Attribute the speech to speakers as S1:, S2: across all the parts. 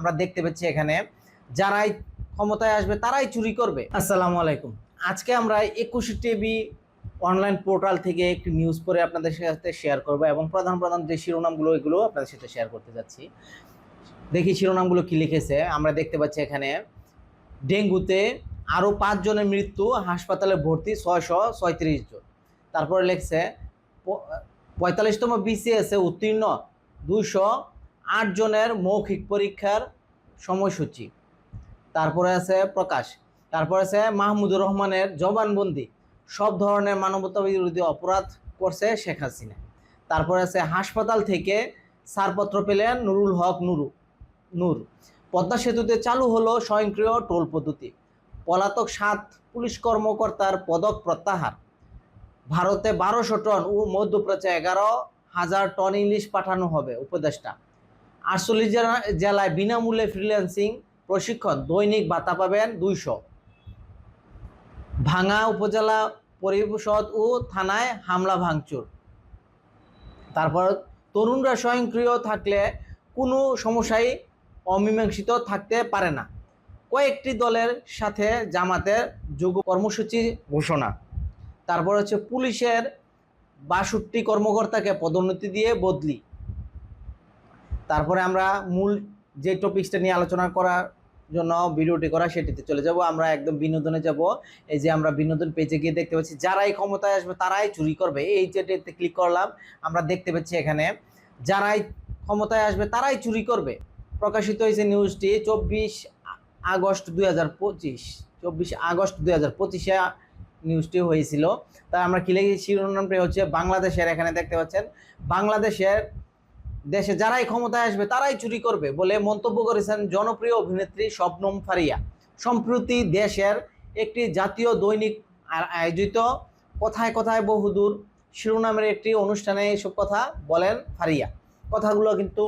S1: আমরা দেখতে পাচ্ছি এখানে। যারাই ক্ষমতায় আসবে, তারাই চুরি করবে। আসসালামু আলাইকুম। আজকে আমরা একুশে টিভি অনলাইন পোর্টাল থেকে একটি নিউজ পড়ে আপনাদের সাথে শেয়ার করব এবং প্রধান প্রধান যে শিরোনামগুলো এগুলো আপনাদের সাথে শেয়ার করতে যাচ্ছি। দেখি শিরোনামগুলো কি লিখেছে। আমরা দেখতে পাচ্ছি এখানে, ডেঙ্গুতে আরও পাঁচজনের মৃত্যু, হাসপাতালে ভর্তি ছয়শো ছয়ত্রিশ জন। তারপরে লিখছে পঁয়তাল্লিশতম বিসিএসে উত্তীর্ণ দুইশো আট জনের মৌখিক পরীক্ষার সময়সূচি। তারপরে আছে প্রকাশ, তারপরে আছে মাহমুদুর রহমানের জবানবন্দি। সব ধরনের মানবতা বিরোধী অপরাধ করছে শেখ হাসিনা। তারপরে আছে হাসপাতাল থেকে ছাড়পত্র পেলেন নুরুল হক নুরু, নূর। পদ্মা সেতুতে চালু হলো স্বয়ংক্রিয় টোল পদ্ধতি। পলাতক সাত পুলিশ কর্মকর্তার পদক প্রত্যাহার। ভারতে বারোশো টন ও মধ্যপ্রাচ্যে এগারো হাজার টন ইলিশ পাঠানো হবে উপদেষ্টা। আটচল্লিশ জেলা- জেলায় বিনামূল্যে ফ্রিল্যান্সিং প্রশিক্ষণ, দৈনিক ভাতা পাবেন দুইশো। ভাঙা উপজেলা পরিষদ ও থানায় হামলা ভাঙচুর। তারপর তরুণরা স্বয়ংক্রিয় থাকলে কোনো সমস্যাই অমীমাংসিত থাকতে পারে না। কয়েকটি দলের সাথে জামাতের যোগ কর্মসূচি ঘোষণা। তারপর হচ্ছে পুলিশের বাষট্টি কর্মকর্তাকে পদোন্নতি দিয়ে বদলি। তারপরে আমরা মূল যে টপিকসটা নিয়ে আলোচনা করার জন্য ভিডিওটি করা সেটিতে চলে যাব। আমরা একদম বিনোদনে যাব। এই যে আমরা বিনোদন পেজে গিয়ে দেখতে পাচ্ছি, যারাই ক্ষমতায় আসবে তারাই চুরি করবে। এই যেটাতে ক্লিক করলাম, আমরা দেখতে পাচ্ছি এখানে, যারাই ক্ষমতায় আসবে তারাই চুরি করবে। প্রকাশিত হয়েছে নিউজটি চব্বিশ আগস্ট দুই হাজার পঁচিশ, চব্বিশ আগস্ট দুই হাজার পঁচিশে নিউজটি হয়েছিল। তাই আমরা কি লিখেছি? শিরোনামটি হচ্ছে বাংলাদেশের, এখানে দেখতে পাচ্ছেন, বাংলাদেশের দেশে যারাই ক্ষমতায় আসবে, তারাই চুরি করবে বলে মন্তব্য করেছেন জনপ্রিয় অভিনেত্রী শবনম ফারিয়া। সম্প্রতি দেশের একটি জাতীয় দৈনিক আয়োজিত কথায় কথায় বহুদূর শিরোনামের একটি অনুষ্ঠানে এসব কথা বলেন ফারিয়া। কথাগুলো কিন্তু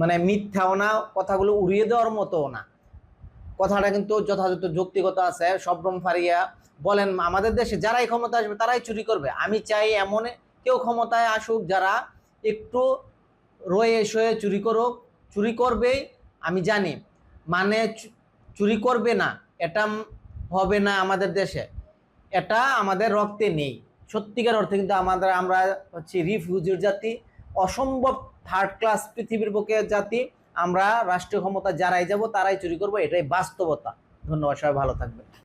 S1: মানে মিথ্যাও না, কথাগুলো উড়িয়ে দেওয়ার মতোও না। কথাটা কিন্তু যথাযথ যৌক্তিকতা আছে। শবনম ফারিয়া বলেন, আমাদের দেশে যারাই ক্ষমতা আসবে, তারাই চুরি করবে। আমি চাই এমন কেউ ক্ষমতায় আসুক যারা একটু রয়ে সয়ে চুরি করুক চুরি করবেই আমি জানি। মানে চুরি করবে না, এটা হবে না আমাদের দেশে। এটা আমাদের রক্তে নেই। সত্যিকার অর্থে কিন্তু আমাদের, আমরা হচ্ছে রিফিউজির জাতি, অসম্ভব থার্ড ক্লাস পৃথিবীর বুকে জাতি। আমরা রাষ্ট্রীয় ক্ষমতা যারাই যাব, তারাই চুরি করব, এটাই বাস্তবতা। ধন্যবাদ, সবাই ভালো থাকবেন।